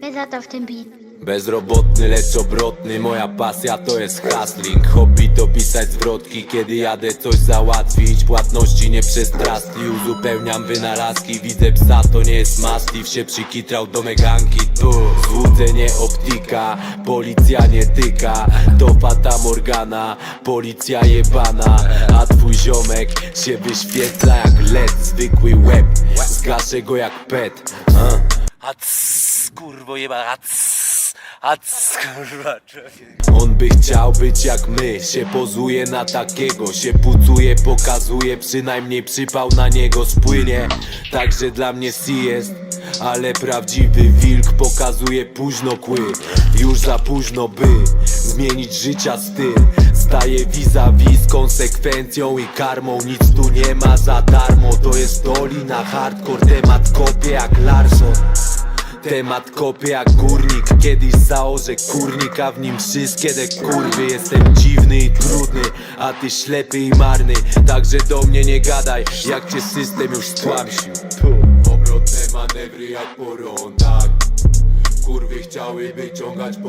To w tym. Bezrobotny, lecz obrotny, moja pasja to jest hustling. Hobby to pisać zwrotki, kiedy jadę coś załatwić. Płatności nie przez uzupełniam wynalazki. Widzę psa, to nie jest mastiff, się przykitrał do meganki. Tu złudzenie optika, policja nie tyka. To fata morgana, policja jebana. A twój ziomek się wyświetla jak led Zwykły łeb, zgaszę go jak pet. Uh. Kurwo jeba, a cs, a cs, kurwa. On by chciał być jak my Się pozuje na takiego Się pucuje, pokazuje Przynajmniej przypał na niego spłynie. Także dla mnie si jest ale prawdziwy wilk pokazuje późno kły. Już za późno by zmienić życia styl. Staje vis-a-vis z konsekwencją i karmą. Nic tu nie ma za darmo To jest dolina hardcore Temat kopie jak Larson Temat kopie jak górnik. Kiedyś założę kurnik, a w nim wszystkie te kurwy Jestem dziwny i trudny, a ty ślepy i marny. Także do mnie nie gadaj, jak cię system już stłamsił. Obrotne manewry jak po rondach Kurwy chciały wyciągać po